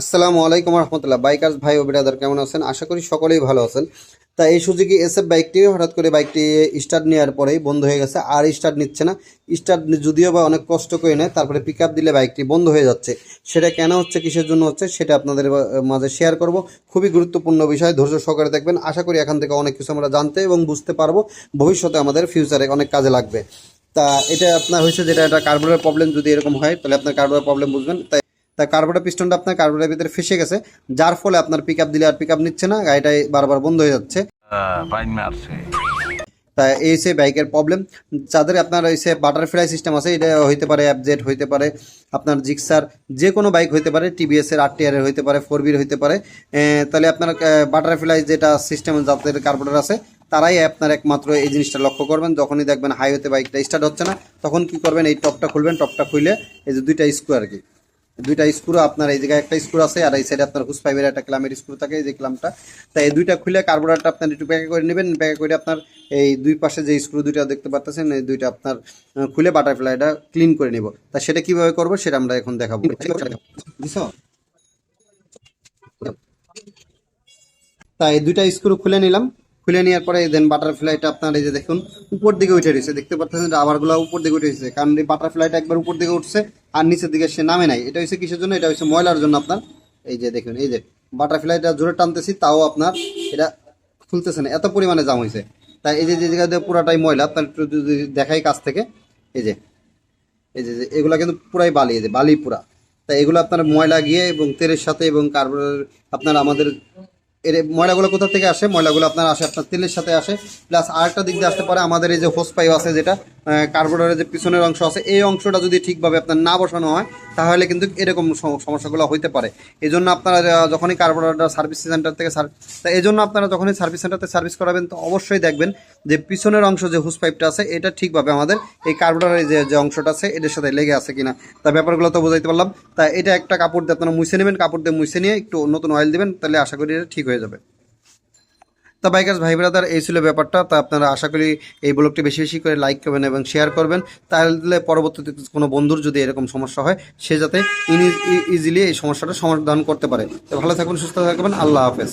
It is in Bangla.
আসসালামু আলাইকুম রহমতুল্লাহ। বাইকার্স ভাই ও বিরাদার, কেমন আছেন? আশা করি সকলেই ভালো আছেন। তা এই সুযোগে এসএফ বাইকটি, হঠাৎ করে বাইকটি স্টার্ট নেওয়ার পরেই বন্ধ হয়ে গেছে, আর স্টার্ট নিচ্ছে না। স্টার্ট যদিও বা অনেক কষ্ট করে নেয়, তারপরে পিক দিলে বাইকটি বন্ধ হয়ে যাচ্ছে। সেটা কেন হচ্ছে, কিসের জন্য হচ্ছে, সেটা আপনাদের মাঝে শেয়ার করব। খুবই গুরুত্বপূর্ণ বিষয়, ধৈর্য সহকারে দেখবেন। আশা করি এখান থেকে অনেক কিছু আমরা জানতে এবং বুঝতে পারব। ভবিষ্যতে আমাদের ফিউচারে অনেক কাজে লাগবে। তা এটা আপনার হয়েছে যেটা একটা কার্বোরের প্রবলেম যদি এরকম হয়, তাহলে আপনার কার্বোরের প্রবলেম বুঝবেন। তাই তা কার্বোরের পিস্টনটা আপনার কার্বোরের ভিতরে ফেসে গেছে যার ফলে আপনার পিক আপ দিলে আর পিক আপ নিচ্ছে না গাড়িটাই বারবার বন্ধ হয়ে যাচ্ছে। তা এই সে বাইকের প্রবলেম যাদের আপনার এই সে বাটারফ্লাই সিস্টেম আছে এটা হইতে পারে অ্যাপজেট হইতে পারে আপনার জিক্সার যে কোনো বাইক হইতে পারে টিভিএস এর আর টিআর হইতে পারে ফোর বির হইতে পারে। তাহলে আপনার বাটারফ্লাই যেটা সিস্টেম যাদের কার্বোরেটর আছে তারাই আপনার একমাত্র এই জিনিসটা লক্ষ্য করবেন। যখনই দেখবেন হাইওয়েতে বাইকটা স্টার্ট হচ্ছে না তখন কি করবেন এই টপটা খুলবেন টপটা খুলে এই যে দুইটা স্ক্রু আর কি দুইটা স্ক্রু আপনার এই জায়গায় একটা স্ক্রু আছে, আর এই সাইডে আপনার হুস পাইপের একটা ক্লামের স্ক্রু থাকে, এই যে ক্লামটা। তাই এই দুইটা খুলে কার্বোরেটরটা আপনার একটু প্যাকে করে নেবেন প্যাকে করে আপনার এই দুই পাশে যে স্ক্রু দুইটা দেখতে পাচ্ছেন এই দুইটা আপনার খুলে বাটারফ্লাইটা ক্লিন করে নেব। তা সেটা কীভাবে করব সেটা আমরা এখন দেখাবো। তাই দুইটা স্ক্রু খুলে নিলাম। খুলে নেওয়ার পরে দেন বাটারফ্লাইটা আপনার এই যে দেখুন, উপর দিকে উঠে রয়েছে। দেখতে পাচ্ছেন রাবারগুলো উপর দিকে উঠে রয়েছে। কারণ এই বাটারফ্লাইটা একবার উপর দিকে উঠছে আর নিচের দিকে সে নামে নাই। এটা হচ্ছে কিসের জন্য? এটা হচ্ছে ময়লার জন্য আপনার। এই যে দেখুন, এই যে বাটারফ্লাইটা জোরে টানতেছি, তাও আপনার এটা খুলতেছে না। এত পরিমাণে জাম হয়েছে তাই এই যে যে জায়গাতে পুরাটাই ময়লা, আপনার একটু যদি দেখাই কাছ থেকে, এই যে এই যে এগুলা কিন্তু পুরাই বালি, এই যে বালি পুরা। তাই এগুলো আপনার ময়লা গিয়ে এবং তেলের সাথে এবং কার্বন আপনার আমাদের এর ময়লাগুলো কোথা থেকে আসে? ময়লাগুলো আপনার আসে, আপনার তেলের সাথে আসে। প্লাস আরেকটা দিক দিয়ে আসতে পারে আমাদের এই যে হোস পাইপ আছে যেটা কার্বোডারের যে পিছনের অংশ আছে, এই অংশটা যদি ঠিকভাবে আপনার না বসানো হয়, তাহলে কিন্তু এরকম সমস্যাগুলো হইতে পারে। এই জন্য আপনারা যখনই কার্বোরেটর সার্ভিস সেন্টার থেকে সার্ভিস এই জন্য আপনারা যখনই সার্ভিস সেন্টারতে সার্ভিস করাবেন, তো অবশ্যই দেখবেন যে পিছনের অংশ যে হুস পাইপটা আছে, এটা ঠিকভাবে আমাদের এই কার্বোরেটরের যে যে অংশটা আছে এটার সাথে লেগে আছে কিনা তা ব্যাপারগুলো তো বোঝাইতে পারলাম। তা এটা একটা কাপড় দিয়ে আপনারা মুছে নেবেন, কাপড় দিয়ে মুছে নিয়ে একটু নতুন অয়েল দিবেন, তাহলে আশা করি এটা ঠিক হয়ে যাবে। তা বাইকার্স ভাই ব্রাদার এই ছিল ব্যাপারটা। তা আপনারা আশা করি এই ব্লগটি বেশি বেশি করে লাইক করবেন এবং শেয়ার করবেন। তাহলে পরবর্তীতে কোনো বন্ধুর যদি এরকম সমস্যা হয়, সে যাতে ইজিলি এই সমস্যাটা সমাধান করতে পারে। তো ভালো থাকবেন সুস্থ থাকবেন, আল্লাহ হাফেজ।